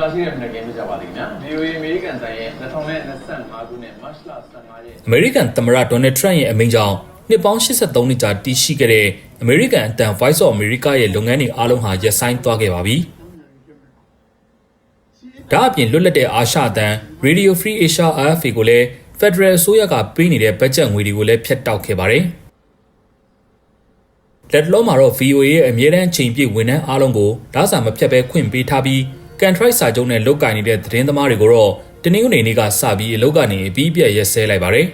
လာရှိတဲ့မနက်ကင်းပြကြပါလိမ့်ခင်ဗျာ VOA အမေရိကန်တိုင်းရဲ့2025ခုနှစ်မတ်လ15ရက်အမေရိကန်သမ္မတဒေါ်နယ်ထရန့်ရဲ့အမိန့်ကြောင့်နှစ်ပေါင်း83နှစ်ကြာတည်ရှိခဲ့တဲ့အမေရိကန်အတန် Voice of America ရဲ့လုပ်ငန်းတွေအားလုံးဟာရပ်ဆိုင်းသွားခဲ့ပါပြီ။ဒါအပြင်လွတ်လပ်တဲ့အာရှအတန် Radio Free Asia RFA ကိုလည်း Federal အစိုးရကပေးနေတဲ့ဘတ်ဂျက်ငွေတွေကိုလည်းဖျက်တောက်ခဲ့ပါတယ်။လက်တလုံးမှာတော့ VOA ရဲ့အမြဲတမ်းချိန်ပြည့်ဝန်ထမ်းအားလုံးကိုဒါစာမဖြတ်ဘဲခွင့်ပေးထားပြီး Contract စာချုပ်နဲ့လုပ်ကင်နေတဲ့သတင်းသမားတွေကိုတော့တနင်္ဂနွေနေ့ကစပြီးအလုပ်ကနေအပြီးပြတ်ရက်စဲလိုက်ပါတယ်။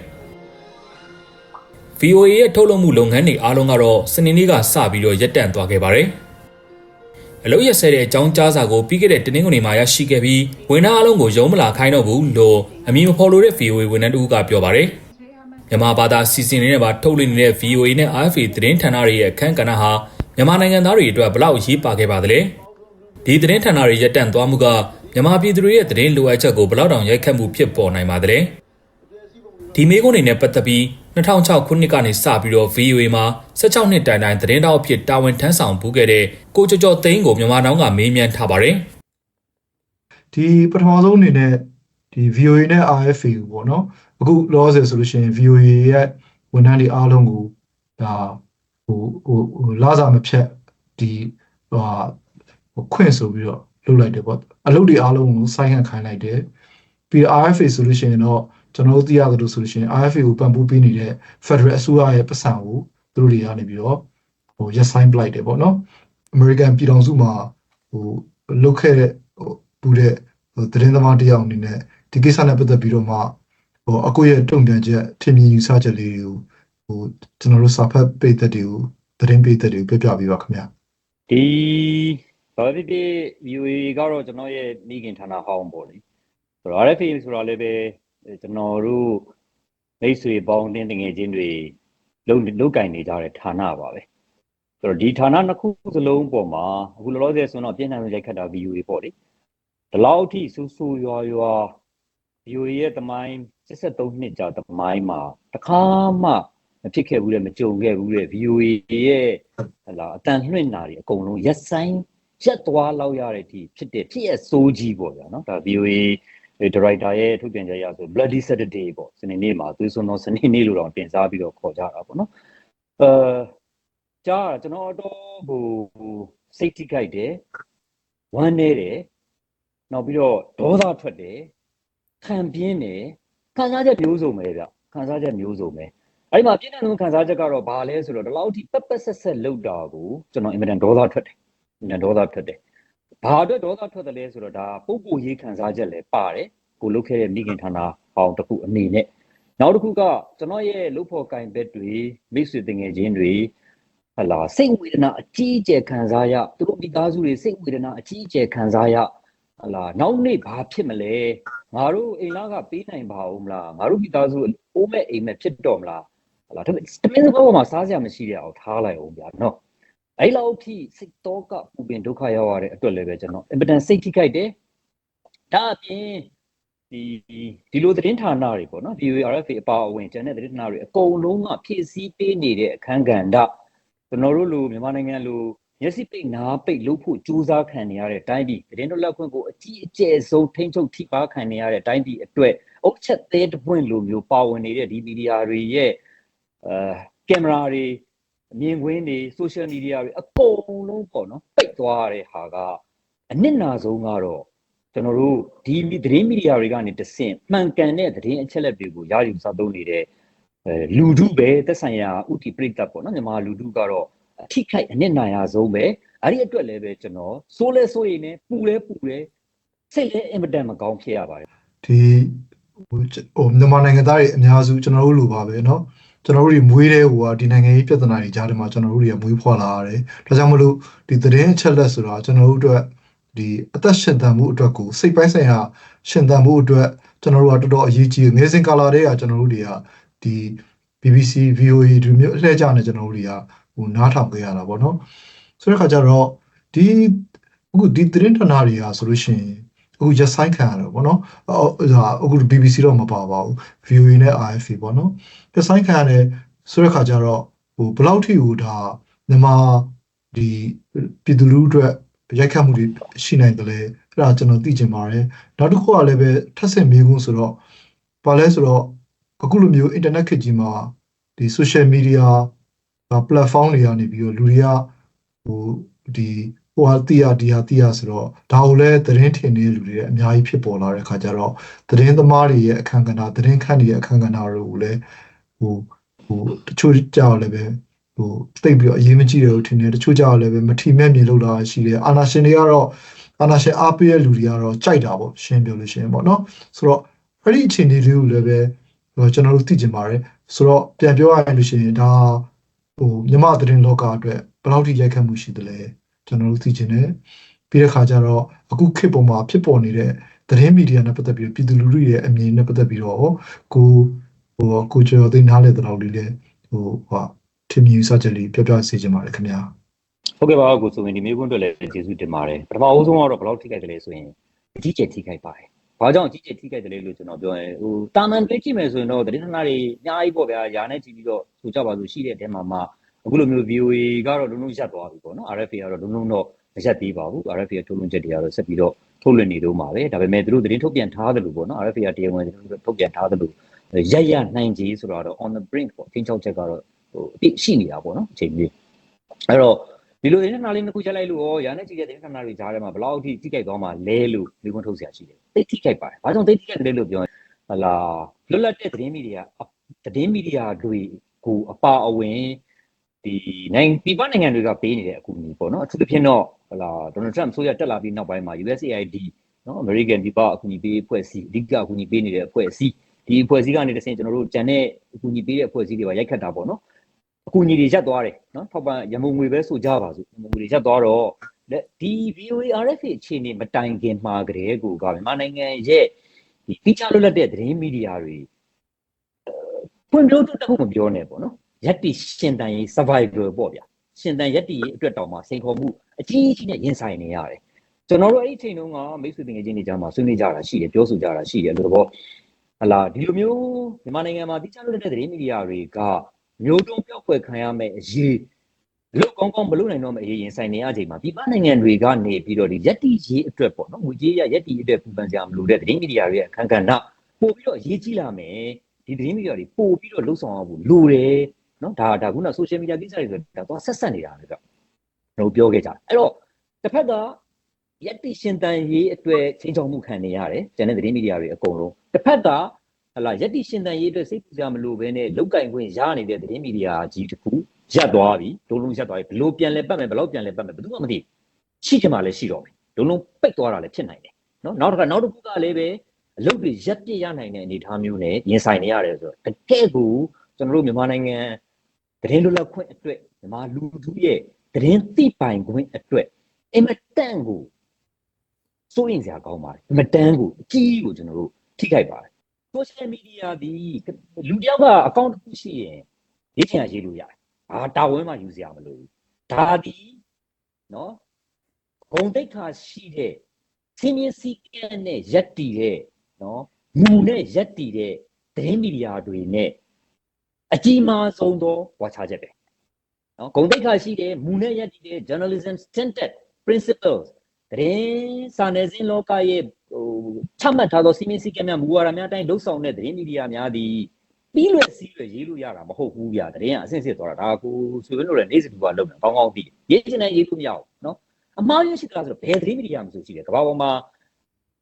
VOA ရဲ့ထုတ်လုပ်မှုလုပ်ငန်းတွေအားလုံးကတော့စနေနေ့ကစပြီးတော့ရပ်တန့်သွားခဲ့ပါတယ်။အလုပ်ရက်စဲတဲ့အကြောင်းကြားစာကိုပြီးခဲ့တဲ့တနင်္ဂနွေမှာရရှိခဲ့ပြီးဝန်ထမ်းအားလုံးကိုရုံးမလာခိုင်းတော့ဘူးလို့အမည်မဖော်လိုတဲ့ VOA ဝန်ထမ်းတူကပြောပါတယ်။မြန်မာဘာသာစီစဉ်နေတဲ့ပါထုတ်လွှင့်နေတဲ့ VOA နဲ့ RFA သတင်းဌာနတွေရဲ့အခမ်းကဏ္ဍဟာမြန်မာနိုင်ငံသားတွေအတွက်ဘလောက်အရေးပါခဲ့ပါသလဲ။ ဒီသတင်းဌာနတွေရပ်တန့်သွားမှုကမြန်မာပြည်သူတွေရဲ့သတင်းလိုအပ်ချက်ကိုဘလောက်တောင်ရိုက်ခတ်မှုဖြစ်ပေါ်နိုင်ပါသလဲ။ဒီမေးခွန်းတွေနဲ့ပတ်သက်ပြီး2006ခုနှစ်ကနေစပြီးတော့ VOA မှာ16နှစ်တိုင်တိုင်သတင်းတောက်အဖြစ်တာဝန်ထမ်းဆောင်ဘူးခဲ့တဲ့ကိုကျော်ကျော်သိန်းကိုမြန်မာနောင်ကမေးမြန်းထားပါတယ်ဒီပထမဆုံးအနေနဲ့ဒီ VOA နဲ့ RFA ကိုပေါ့နော်အခုလောဆယ်ဆိုလို့ရှိရင် VOA ရဲ့ဝန်ထမ်းတွေအားလုံးကိုဒါဟိုဟိုဟိုလာစာမဖြတ်ဒီဟိုဟာဟို ခွင့်ဆိုပြီးတော့လုပ်လိုက်တယ်ပေါ့အလုပ်တွေအားလုံးကိုစိုင်းခံခိုင်းလိုက်တယ်ပြီးတော့ RFA ဆိုလို့ရှိရင်တော့ကျွန်တော်တို့သိရသလိုဆိုလို့ရှိရင် RFA ကိုပံ့ပိုးပေးနေတဲ့ Federal အစိုးရရဲ့ပတ်စံကိုသူတို့တွေကနေပြီးတော့ဟိုရက်ဆိုင်ပလိုက်တယ်ပေါ့နော် American ပြည်ထောင်စုမှာဟိုလုတ်ခဲ့တဲ့ဟိုဘူးတဲ့ဟိုသတင်းသမားတစ်ယောက်အနေနဲ့ဒီကိစ္စနဲ့ပတ်သက်ပြီးတော့မှဟိုအကိုရဲ့တုံ့ပြန်ချက်ထင်မြင်ယူဆချက်လေးတွေကိုဟိုကျွန်တော်တို့စာဖတ်ပိတ်သက်တွေကိုသတင်းပိတ်သက်တွေကိုပြပြပေးပါခင်ဗျာဒီ ဘာဖြစ်ဖြစ် VOA ကတော့ကျွန်တော်ရဲ့မိခင်ဌာနဟောင်းပေါ့လေဆိုတော့ RFA ဆိုတာလည်းပဲကျွန်တော်တို့မိတ်ဆွေပေါင်းတင်းတငယ်ချင်းတွေလုံးလုံးကင်နေကြတဲ့ဌာနပါပဲဆိုတော့ဒီဌာနနှစ်ခုစလုံးပေါ်မှာအခုလောလောဆယ်ဆိုတော့ပြင်နှံရိုက်ခတ်တာ VOA ပေါ့လေဒီလောက်ထိဆူဆူရွာရွာ VOA ရဲ့တမိုင်း73နှစ်ကြာတမိုင်းမှာတခါမှမဖြစ်ခဲ့ဘူးတဲ့မကြုံခဲ့ဘူးတဲ့ VOA ရဲ့ဟလာအတန်လွှင့်တာတွေအကုန်လုံးရက်ဆိုင် ရက်သွားလောက်ရတဲ့ဒီဖြစ်တဲ့ဖြစ်ရစိုးကြီးပေါ့ဗျာနော်ဒါ VOA ဒါရိုက်တာရဲ့ထုတ်ပြန်ချက်ရဆို Bloody Saturday ပေါ့စနေနေ့မှာသွေးစွန်းသောစနေနေ့လို့တော့တင်စားပြီးတော့ခေါ်ကြတာပေါ့နော်အဲကြားတာကျွန်တော်တော့ဟိုစိတ်ထိခိုက်တယ်ဝမ်းနေတယ်နောက်ပြီးတော့ဒေါသထွက်တယ်ခံပြင်းတယ်ခံစားချက်မျိုးစုံပဲဗျခံစားချက်မျိုးစုံပဲအဲ့ဒီမှာပြင်းတဲ့လုံးခံစားချက်ကတော့ဘာလဲဆိုတော့ဒီလောက်ထိပက်ပက်ဆက်ဆက်လောက်တာကိုကျွန်တော်အင်မတန်ဒေါသထွက်တယ်အင်မတန် ဒေါသထွက်တယ်ဘာအတွက်ဒေါသထွက်တယ်လဲဆိုတော့ဒါပုံကိုရေးခံစားချက်လည်းပါတယ်ကိုလုတ်ခဲ့တဲ့မိခင်ဌာနဟောင်းတစ်ခုအနေနဲ့နောက်တစ်ခုကကျွန်တော်ရဲ့လုတ်ဖို့ကင်ဘက်တွေမိတ်ဆွေတငယ်ချင်းတွေဟလာစိတ်ဝေဒနာအကြီးအကျယ်ခံစားရသူတို့မိသားစုတွေစိတ်ဝေဒနာအကြီးအကျယ်ခံစားရဟလာနောက်နေ့ဘာဖြစ်မလဲငါတို့အိမ်လာကပေးနိုင်ပါဦးမလားငါတို့မိသားစုအိုးမဲ့အိမ်မဲ့ဖြစ်တော်မလားဟလာတမင်းစဘောမှာစားစရာမရှိတဲ့အောင်ထားလိုက်အောင်ဗျာနော် အဲ့လောက်ထိစိတ်တော့ကပူပင်ဒုက္ခရောက်ရတဲ့အတွက်လည်းပဲကျွန်တော်အင်ပတန်စိတ်ထိခိုက်တယ်ဒါအပြင်ဒီဒီလိုသတင်းဌာနတွေပေါ့နော် VOA RFA အပါအဝင်ကျန်တဲ့သတင်းဌာနတွေအကုန်လုံးကဖြည့်ဆည်းပေးနေတဲ့အခန်းကဏ္ဍကျွန်တော်တို့လူမြန်မာနိုင်ငံလူမျက်စိပိတ်နားပိတ်လုပ်ဖို့ကြိုးစားခံနေရတဲ့တိုင်းပြည်သတင်းတို့လက်ခွင့်ကိုအကြီးအကျယ်ဆုံးထိန်းချုပ်ထိပါခံနေရတဲ့တိုင်းပြည်အတွက်အုတ်ချက်သေးတပွင့်လိုမျိုးပါဝင်နေတဲ့ဒီမီဒီယာတွေရဲ့အဲကင်မရာတွေ အမြင်ကွင်းတွေ social media တွေအကုန်လုံးပေါ့နော်ပိတ်သွားရတဲ့ဟာကအနစ်နာဆုံးကတော့ကျွန်တော်တို့ဒီသတင်းမီဒီယာတွေကနေတဆင့်မှန်ကန်တဲ့သတင်းအချက်အလက်တွေကိုရယူစားသုံးနေတဲ့အဲလူထုပဲသက်ဆိုင်ရာဥတီပြိတ္တပေါ့နော်မြန်မာလူထုကတော့အထိခိုက်အနစ်နာရဆုံးပဲအဲ့ဒီအတွက်လည်းပဲကျွန်တော်စိုးလဲစိုးရင်လည်းပူလဲပူလဲစိတ်လဲအင်မတန်မကောင်းဖြစ်ရပါတယ် ဒီဟိုဟိုမြန်မာနိုင်ငံသားတွေအများစုကျွန်တော်တို့လိုပါပဲเนาะ ကျွန်တော်တို့တွေမွေးတဲ့ဟိုကဒီနိုင်ငံရေးပြဿနာတွေကြားထဲမှာကျွန်တော်တို့တွေကမွေးဖွားလာရတယ်ဒါကြောင့်မလို့ဒီသတင်းအချက်လက်ဆိုတာကျွန်တော်တို့အတွက်ဒီအသက်ရှင်သန်မှုအတွက်ကိုစိတ်ပိုင်းဆိုင်ရာရှင်သန်မှုအတွက်ကျွန်တော်တို့ကတော်တော်အရေးကြီးတယ်ငယ်စဉ်ကာလတည်းကကျွန်တော်တို့တွေကဒီ BBC VOA ဒီမျိုးအလှည့်ကြနေကျွန်တော်တို့တွေကဟိုနားထောင်ခဲ့ရတာပေါ့နော်ဆိုတဲ့ခါကျတော့ဒီအခုဒီသတင်းဌာနတွေကဆိုလို့ရှိရင် အခုရက်ဆိုင်ခံရတော့ဗောနော်အခု BBC တော့မပါပါဘူး VOA နဲ့ RFA ဗောနော်ရက်ဆိုင်ခံရတယ်ဆိုတဲ့ခါကျတော့ဟိုဘယ်လောက်ထိဟိုဒါမြန်မာဒီပြည်သူလူထုအတွက်ရိုက်ခတ်မှုတွေရှိနိုင်တယ်လဲအဲ့ဒါကျွန်တော်သိချင်ပါတယ်နောက်တစ်ခုကလည်းပဲထပ်ဆင့်မေးခွန်းဆိုတော့ဘာလဲဆိုတော့အခုလိုမျိုး internet ခေတ်ကြီးမှာဒီ social media ဒါ platform တွေကနေပြီးတော့လူတွေကဟိုဒီ ဟိုဟာတီးရဒီဟာတီးရဆိုတော့ဒါကိုလည်းသတင်းထင်နေတဲ့လူတွေလည်းအများကြီးဖြစ်ပေါ်လာတဲ့အခါကျတော့သတင်းသမားတွေရဲ့အခန်းကဏ္ဍသတင်းခန့်တွေရဲ့အခန်းကဏ္ဍတွေကိုလည်းဟိုဟိုတချို့ကြောက်လည်းပဲဟိုတိတ်ပြီးတော့အရေးမကြီးတယ်လို့ထင်တယ်တချို့ကြောက်လည်းပဲမထီမဲ့မြင်လို့လာရှိတယ်အာနာရှင်တွေကတော့အာနာရှင်အားပေးတဲ့လူတွေကတော့ကြိုက်တာပေါ့ရှင်းပြောလို့ရှင်းပေါ့နော်ဆိုတော့အဲ့ဒီအခြေအနေလေးကိုလည်းပဲဟိုကျွန်တော်တို့သိကျင်ပါတယ်ဆိုတော့ပြန်ပြောရရင်လို့ရှိရင်ဒါဟိုမြမသတင်းလောကအတွက်ဘယ်လောက်ထိရိုက်ခတ်မှုရှိသလဲ ကျွန်တော်တို့သိကျင်တယ်ပြီးတဲ့ခါကျတော့အခုခေတ်ပေါ်မှာဖြစ်ပေါ်နေတဲ့သတင်းမီဒီယာနဲ့ပတ်သက်ပြီးပြည်သူလူထုရဲ့အမြင်နဲ့ပတ်သက်ပြီးတော့ကိုဟိုကိုကျော်သိနားလေတဲ့လောက်လေးလဲဟိုဟာထင်မြင်စကြလေးပြောပြစေချင်ပါတယ်ခင်ဗျာဟုတ်ကဲ့ပါကိုဆိုရင်ဒီမေးခွန်းအတွက်လည်းကျေးဇူးတင်ပါတယ်ပထမအဦးဆုံးကတော့ဘယ်လောက်ထိခိုက်တယ်လဲဆိုရင်အကြီးကျယ်ထိခိုက်ပါတယ်ဘာကြောင့်အကြီးကျယ်ထိခိုက်တယ်လဲလို့ကျွန်တော်ပြောရင်ဟိုတာမန်တွေးကြည့်မယ်ဆိုရင်တော့သတင်းဌာနတွေအများကြီးပေါ့ဗျာယာနဲ့ကြည့်ပြီးတော့ဆိုကြပါစို့ရှိတဲ့အထဲမှာမှ အခုလိုမျိုး VOA ကတော့လုံးလုံးရပ်သွားပြီပေါ့နော် RFA ကတော့လုံးလုံးတော့မရပ်သေးပါဘူး RFA ထုတ်လွှင့်ချက်တွေကတော့ဆက်ပြီးတော့ထုတ်လွှင့်နေတော့မှာပဲဒါပေမဲ့သူတို့သတင်းထုတ်ပြန်ထားသလိုပေါ့နော် RFA ကတရားဝင်သတင်းထုတ်ပြန်ထားသလိုရက်ရနိုင်ကြီးဆိုတော့ on the brink ပေါ့ချင်းချောက်ချက်ကတော့ဟိုအတိရှိနေတာပေါ့နော်အချိန်ကြီးအဲ့တော့ဒီလိုသတင်းဌာနလေးနှစ်ခုချက်လိုက်လို့ရောရာနဲ့ကြည့်တဲ့သတင်းဌာနတွေကြားထဲမှာဘလောက်အထိထိခိုက်သွားမှာလဲလို့လေ့ဝန်ထုတ်စရာရှိတယ်သိထိခိုက်ပါတယ်ဘာကြောင့်သိထိခိုက်တယ်လို့ပြောရင်ဟလာလွတ်လပ်တဲ့သတင်းမီဒီယာသတင်းမီဒီယာတွေကိုအပါအဝင် ဒီနိုင်ငံပြည်ပနိုင်ငံတွေကပေးနေတဲ့အကူအညီပေါ့နော်။အထူးသဖြင့်တော့ဟလာဒေါ်နယ်ထရမ့်ဆိုရတက်လာပြီးနောက်ပိုင်းမှာ USAID နော် American ပြည်ပအကူအညီပေးအဖွဲ့အစည်းအဓိကအကူအညီပေးနေတဲ့အဖွဲ့အစည်းဒီအဖွဲ့အစည်းကနေတဆင့်ကျွန်တော်တို့ဂျန်တဲ့အကူအညီပေးတဲ့အဖွဲ့အစည်းတွေပါရိုက်ခတ်တာပေါ့နော်။အကူအညီတွေရပ်သွားတယ်နော်ထောက်ပံ့ရမုံငွေပဲဆိုကြပါစို့ရမုံငွေတွေရပ်သွားတော့ဒီ VOA RFA အခြေအနေမတိုင်ခင်မှာကတည်းကကမြန်မာနိုင်ငံရဲ့ဒီဖိချလွတ်လပ်တဲ့သတင်းမီဒီယာတွေဖွံ့ဖြိုးတိုးတက်ဖို့မပြောနဲ့ပေါ့နော် ရက်တီရှင်တန်ရေး survival ပေါ့ဗျာရှင်တန်ရက်တီရေးအတွက်တောင်မှစိန်ခေါ်မှုအကြီးကြီးနဲ့ရင်ဆိုင်နေရတယ်ကျွန်တော်တို့အဲ့ဒီအချိန်တုန်းကမိတ်ဆွေတင်ငယ်ချင်းတွေကြားမှာဆွေးနွေးကြတာရှိတယ်ပြောဆိုကြတာရှိတယ်လို့တော့ဟလာဒီလိုမျိုးမြန်မာနိုင်ငံမှာတိကျလွတ်လပ်တဲ့သတင်းမီဒီယာတွေကမျိုးတုံးပြောက်ွယ်ခံရမယ့်အရေးလို့ကောင်းကောင်းမလုပ်နိုင်တော့မယ့်အရေးရင်ဆိုင်နေရချိန်မှာပြည်ပနိုင်ငံတွေကနေပြီးတော့ဒီရက်တီရေးအတွက်ပေါ့နော်ငွေကြေးရရက်တီအတွက်ပူပန်ကြမလို့တဲ့သတင်းမီဒီယာတွေရဲ့အခန်းကဏ္ဍပို့ပြီးတော့အရေးကြီးလာမယ်ဒီသတင်းမီဒီယာတွေပို့ပြီးတော့လှုပ်ဆောင်အောင်လိုတယ် နော်ဒါဒါခုန social media ကိစ္စတွေဆိုတာတော့ဆက်ဆက်နေတာလေကကျွန်တော်ပြောခဲ့ကြအဲ့တော့တစ်ဖက်ကရက်တီရှင်တန်ရေးအတွက်ချိန်ချောက်မှုခံနေရတယ်ကျန်တဲ့သတင်းမီဒီယာတွေအကုန်လုံးတစ်ဖက်ကဟလာရက်တီရှင်တန်ရေးအတွက်စိတ်ပူကြမလို့ပဲနဲ့လောက်ကင်ခွင့်ရနေတဲ့သတင်းမီဒီယာကြီးတစ်ခုရပ်သွားပြီဒုံလုံးရပ်သွားပြီဘလို့ပြန်လဲပတ်မယ်ဘလို့ပြန်လဲပတ်မယ်ဘယ်သူမှမသိရှိချင်မှလည်းရှိတော့မယ်ဒုံလုံးပိတ်သွားတာလည်းဖြစ်နိုင်တယ်နော်နောက်တစ်ခါနောက်တစ်ခုကလည်းပဲအလုပ်တွေရက်ပြစ်ရနိုင်တဲ့အနေအထားမျိုးနဲ့ရင်ဆိုင်နေရတယ်ဆိုတော့တကယ်ကိုကျွန်တော်တို့မြန်မာနိုင်ငံ သတင်းလွတ်လပ်ခွင့်အတွက်မြန်မာလူထုရဲ့သတင်းသိပိုင်ခွင့်အတွက်အင်မတန်ကိုစိုးရင်စရာကောင်းပါတယ်အင်မတန်ကိုအကြီးကိုကျွန်တော်တို့ထိခိုက်ပါတယ် social media ဒီလူတယောက်ကအကောင့်တစ်ခုရှိရင်ရေးချင်ရရေးလို့ရတယ်။အာတာဝန်မှယူစရာမလိုဘူး။ဒါဒီနော်ဂုံတိတ်ခါရှိတဲ့စင်းရင်စီကဲနဲ့ရက်တီတဲ့နော်မူနဲ့ရက်တီတဲ့သတင်းမီဒီယာတွေနဲ့ အကြီးမားဆုံးသောဝါချချက်ပဲ။နော်ဂုံတိတ်ခါရှိတဲ့မူနဲ့ရက်တီတဲ့ journalism standard principles သတင်းစာနယ်ဇင်းလောကရဲ့ဟိုချမှတ်ထားသောစီမင်းစည်းကမ်းများမူဝါဒများအတိုင်းလှုပ်ဆောင်တဲ့သတင်းမီဒီယာများသည်ပြီးလွယ်စည်းလွယ်ရေးလို့ရတာမဟုတ်ဘူးဗျာသတင်းကအဆင့်ဆင့်သွားတာဒါကိုဆိုရင်လို့လည်းနေ့စဉ်ကလုပ်နေတာကောင်းကောင်းသိရေးချင်တဲ့ရေးလို့မရဘူးနော်အမှားရရှိတာဆိုတော့ဘယ်သတင်းမီဒီယာမှဆိုရှိတယ်ကမ္ဘာပေါ်မှာ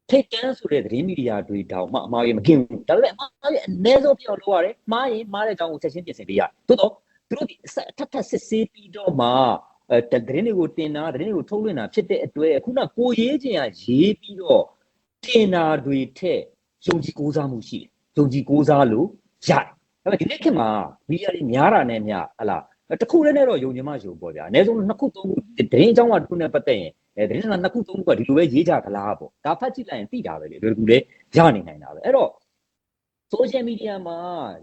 ထိတ်တန်းဆိုတဲ့သတင်းမီဒီယာတွေတောင်မှအမှားရမကင်းဘူးဒါပေမဲ့အမှားရအနည်းဆုံးပြောင်းလို့ရတယ်မှားရင်မှားတဲ့အကြောင်းကိုချက်ချင်းပြင်ဆင်ပေးရတယ်သို့တော့သူတို့ဒီထပ်ထပ်စစ်ဆေးပြီးတော့မှအဲသတင်းတွေကိုတင်တာသတင်းတွေကိုထုတ်လွှင့်တာဖြစ်တဲ့အတွက်ခုနကိုရေးချင်ရရေးပြီးတော့တင်တာတွေထက်ယုံကြည်ကိုးစားမှုရှိတယ်ယုံကြည်ကိုးစားလို့ရတယ်ဒါပေမဲ့ဒီနေ့ခေတ်မှာမီဒီယာတွေများတာနဲ့များဟလာတခုလည်းနဲ့တော့ယုံကြည်မှယုံပေါ့ဗျာအနည်းဆုံးနှစ်ခုသုံးခုသတင်းအကြောင်းကတစ်ခုနဲ့ပတ်သက်ရင် အဲသတင်းကနှစ်ခုသုံးခုကဒီလိုပဲရေးကြကလားပေါ့ဒါဖတ်ကြည့်လိုက်ရင်သိတာပဲလေဒီကူလည်းရနေနိုင်တာပဲအဲ့တော့ social media မှာ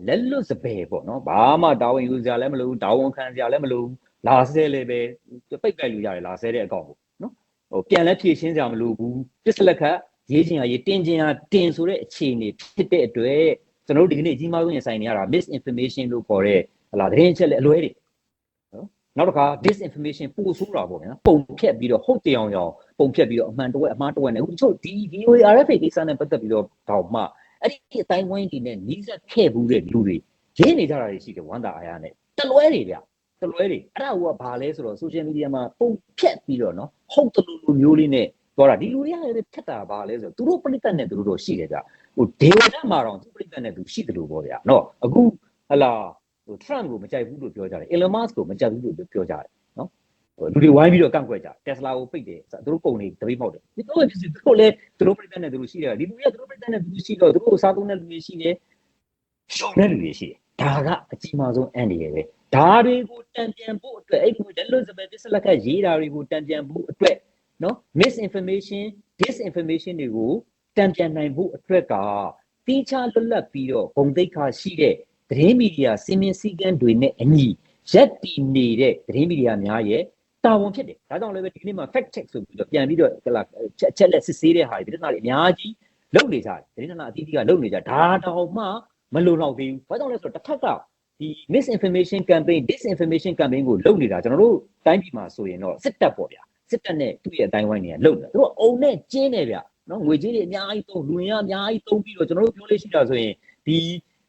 လက်လွတ်စပယ်ပေါ့နော်ဘာမှတာဝန်ယူစရာလည်းမလိုဘူးတာဝန်ခံစရာလည်းမလိုဘူးလာဆဲလည်းပဲပိတ်ကြိုက်လို့ရတယ်လာဆဲတဲ့အကောင့်ပေါ့နော်ဟိုပြန်လဲဖြည့်ရှင်းစရာမလိုဘူးပစ္စလက်ခတ်ရေးချင်ရရေးတင်ချင်ရတင်ဆိုတဲ့အခြေအနေဖြစ်တဲ့အတွက်ကျွန်တော်တို့ဒီကနေ့အကြီးမားဆုံးရင်ဆိုင်နေရတာ misinformation လို့ခေါ်တဲ့ဟလာသတင်းအချက်လက်အလွဲတွေ နော်နောက်တစ်ခါ disinformation ပို့ဆိုးတာပေါ့ဗျာပုံဖြတ်ပြီးတော့ဟုတ်တရားအောင်ပုံဖြတ်ပြီးတော့အမှန်တဝက်အမှားတဝက်နဲ့အခုတချို့ဒီ VOA RFA ကိစ္စနဲ့ပတ်သက်ပြီးတော့တောင်မှအဲ့ဒီအတိုင်းဝိုင်းဒီနဲ့နီးစပ်ခဲ့ဘူးတဲ့လူတွေရင်းနေကြတာတွေရှိတယ်ဝမ်းသာအားရနဲ့တလွဲတွေဗျတလွဲတွေအဲ့ဒါကဘာလဲဆိုတော့ social media မှာပုံဖြတ်ပြီးတော့နော်ဟုတ်တလူလူမျိုးလေးနဲ့သွားတာဒီလူတွေကလည်းဖြတ်တာဘာလဲဆိုတော့သူတို့ပြိတ္တနဲ့သူတို့တော့ရှိတယ်ဗျဟိုဒေဝဒတ်မှာတော့သူပြိတ္တနဲ့သူရှိတယ်လို့ပေါ့ဗျာနော်အခုဟလာ ဟို Trump ကိုမကြိုက်ဘူးလို့ပြောကြတယ် Elon Musk ကိုမကြိုက်ဘူးလို့ပြောကြတယ်နော်ဟိုလူတွေဝိုင်းပြီးတော့ကန့်ကွက်ကြ Tesla ကိုပိတ်တယ်သူတို့ကုန်နေတပိတ်ပေါက်တယ်ဒီတော့ဖြစ်စီသူတို့လည်းသူတို့ပြိတ္တနဲ့သူတို့ရှိတယ်ဒီလူတွေကသူတို့ပြိတ္တနဲ့သူတို့ရှိတော့သူတို့စားသုံးတဲ့လူတွေရှိတယ်ရှုံတဲ့လူတွေရှိတယ်ဒါကအကြီးမားဆုံးအန်ဒီရယ်ပဲဒါတွေကိုတံပြန်ဖို့အတွက်အဲ့ကိုလက်လွတ်စပယ်ပစ္စလက်ကရေးတာတွေကိုတံပြန်ဖို့အတွက်နော် misinformation disinformation တွေကိုတံပြန်နိုင်ဖို့အတွက်ကတိကျလွတ်လပ်ပြီးတော့ဂုံတိတ်ခါရှိတဲ့ သတင်းမီဒီယာစီမင်းစည်းကမ်းတွေနဲ့အညီရက်တည်နေတဲ့သတင်းမီဒီယာများရဲ့တာဝန်ဖြစ်တယ်ဒါကြောင့်လည်းပဲဒီနေ့မှာ fact check ဆိုပြီးတော့ပြန်ပြီးတော့ဟလာချက်ချက်လက်စစ်ဆေးတဲ့ဟာတွေပြဿနာတွေအများကြီးလုပ်နေကြတယ်သတင်းဌာနအသီးသီးကလုပ်နေကြဒါတော့မှမလုံလောက်သေးဘူးဘာကြောင့်လဲဆိုတော့တစ်ခါကဒီ misinformation campaign disinformation campaign ကိုလုပ်နေတာကျွန်တော်တို့တိုင်းပြည်မှာဆိုရင်တော့စစ်တပ်ပေါ့ဗျာစစ်တပ်နဲ့သူ့ရဲ့အတိုင်းဝိုင်းတွေကလုပ်နေတာသူတို့အုံနဲ့ကျင်းတယ်ဗျနော်ငွေကြေးတွေအများကြီးသုံးလူရင်းအများကြီးသုံးပြီးတော့ကျွန်တော်တို့ပြောလို့ရှိတာဆိုရင်ဒီ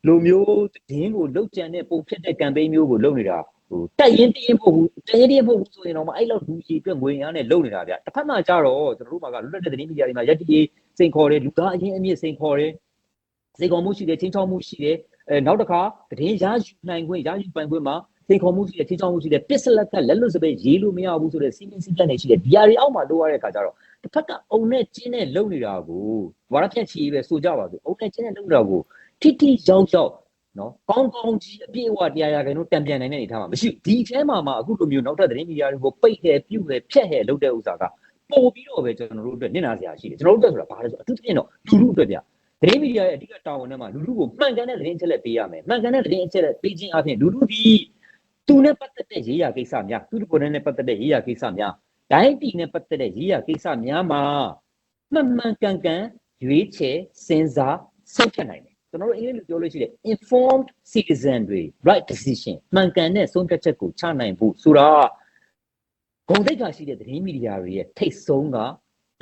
လိုမျိုးတင်းကိုလုတ်ကြံတဲ့ပုံဖြစ်တဲ့ campaign မျိုးကိုလုပ်နေတာဟိုတက်ရင်တရင်ပို့ဘူးတက်ရင်တရင်ပို့ဘူးဆိုရင်တော့မအဲ့လောက်လူကြီးအတွက်ငွေရမ်းနဲ့လုပ်နေတာဗျတစ်ဖက်မှာကြတော့ကျွန်တော်တို့မှာကလွတ်လပ်တဲ့သတင်းမီဒီယာတွေမှာရက်တီစိန်ခေါ်တယ်လူသားအရင်အမြင့်စိန်ခေါ်တယ်စိန်ခေါ်မှုရှိတယ်ချင်းချောက်မှုရှိတယ်အဲနောက်တစ်ခါသတင်းရယူနိုင်ခွင့်ရယူပိုင်ခွင့်မှာစိန်ခေါ်မှုရှိတယ်ချင်းချောက်မှုရှိတယ်ပစ္စလက်ကလက်လွတ်စပယ်ရေးလို့မရဘူးဆိုတဲ့စီမင်းစည်းကမ်းတွေရှိတယ်ဒီအရာတွေအောက်မှာလိုရတဲ့အခါကျတော့တစ်ဖက်ကအုံနဲ့ကျင်းနဲ့လုံနေတာကိုဝါရဖြန့်ချီပဲဆိုကြပါစို့အုံနဲ့ကျင်းနဲ့လုံနေတာကို ထိထိရောက်ရောက်နော်ကောင်းကောင်းကြီးအပြည့်အဝတရားရခိုင်တို့တံပြန်နိုင်တဲ့အနေထားမှာမရှိဘူးဒီအဲမှာမှာအခုလိုမျိုးနောက်ထပ်သတင်းမီဒီယာတွေကိုပိတ်တယ်ပြုတ်တယ်ဖြတ်တယ်လုပ်တဲ့ဥစ္စာကပို့ပြီးတော့ပဲကျွန်တော်တို့အတွက်နစ်နာစရာရှိတယ်ကျွန်တော်တို့အတွက်ဆိုတာဘာလဲဆိုတော့အထူးသဖြင့်တော့လူလူအတွက်ဗျသတင်းမီဒီယာရဲ့အဓိကတာဝန်ထဲမှာလူလူကိုမှန်ကန်တဲ့သတင်းအချက်လက်ပေးရမယ်မှန်ကန်တဲ့သတင်းအချက်လက်ပေးခြင်းအပြင်လူလူဒီသူနဲ့ပတ်သက်တဲ့ရေးရာကိစ္စများသူတို့ကိုယ်နဲ့ပတ်သက်တဲ့ရေးရာကိစ္စများဒိုင်းတီနဲ့ပတ်သက်တဲ့ရေးရာကိစ္စများမှာမှန်မှန်ကန်ကန်ရွေးချယ်စဉ်းစားဆုံးဖြတ်နိုင်တယ် ကျွန်တော်တို့အင်္ဂလိပ်လိုပြောလို့ရှိတယ် informed citizen တွေ right decision မှန်ကန်တဲ့ဆုံးဖြတ်ချက်ကိုချနိုင်ဖို့ဆိုတာဂုံတိတ်ခါရှိတဲ့သတင်းမီဒီယာတွေရဲ့ထိတ်ဆုံးက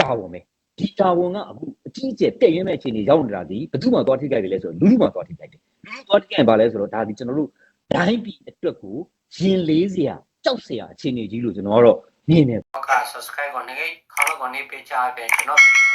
တာဝန်ပဲဒီတာဝန်ကအခုအကြီးအကျယ်ပြည့်ရင်းမဲ့အခြေအနေရောက်နေတာဒီဘယ်သူမှသွားထိခိုက်တယ်လဲဆိုတော့လူလူမှသွားထိခိုက်တယ်လူလူသွားထိခိုက်ပါလဲဆိုတော့ဒါဒီကျွန်တော်တို့ဒိုင်းပြည်အတွက်ကိုရင်လေးစရာကြောက်စရာအခြေအနေကြီးလို့ကျွန်တော်ကတော့မြင်တယ်က subscribe ကိုနေခေါင်းကိုနေပေးချပေးကျွန်တော်ဗီဒီယို